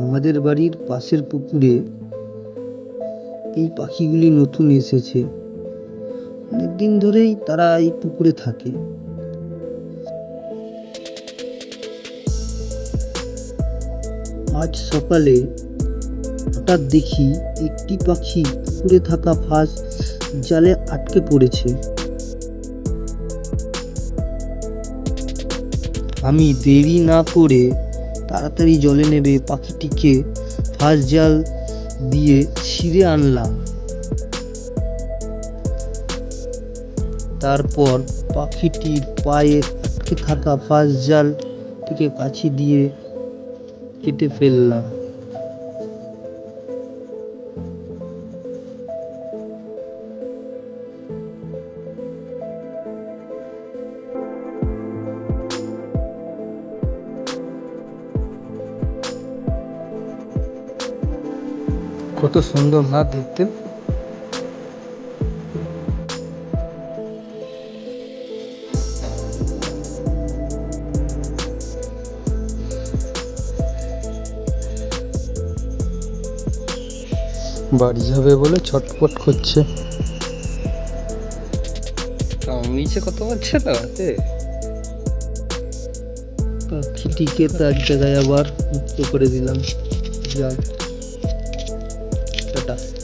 আমাদের বাড়ির পাশের পুকুরে এই পাখিগুলি নতুন এসেছে। অনেকদিন ধরেই তারা এই পুকুরে থাকে। আজ সকালে হঠাৎ দেখি একটি পাখি পুকুরে থাকা ফাঁস জালে আটকে পড়েছে। আমি দেরি না করে তাড়াতাড়ি জলে নেবে পাখিটিকে ফাঁস জাল দিয়ে ছিঁড়ে আনলাম তারপর পাখিটির পায়ে আটকে থাকা ফাঁস জাল থেকে কাছি দিয়ে কেটে ফেললাম। কত সুন্দর না দেখতে। বাড়ি যাবে বলে ছটপট করছে। নিচে কত পাচ্ছে না পাখিটিকে তার জায়গায় আবার মুক্ত করে দিলাম। যাক। টাটা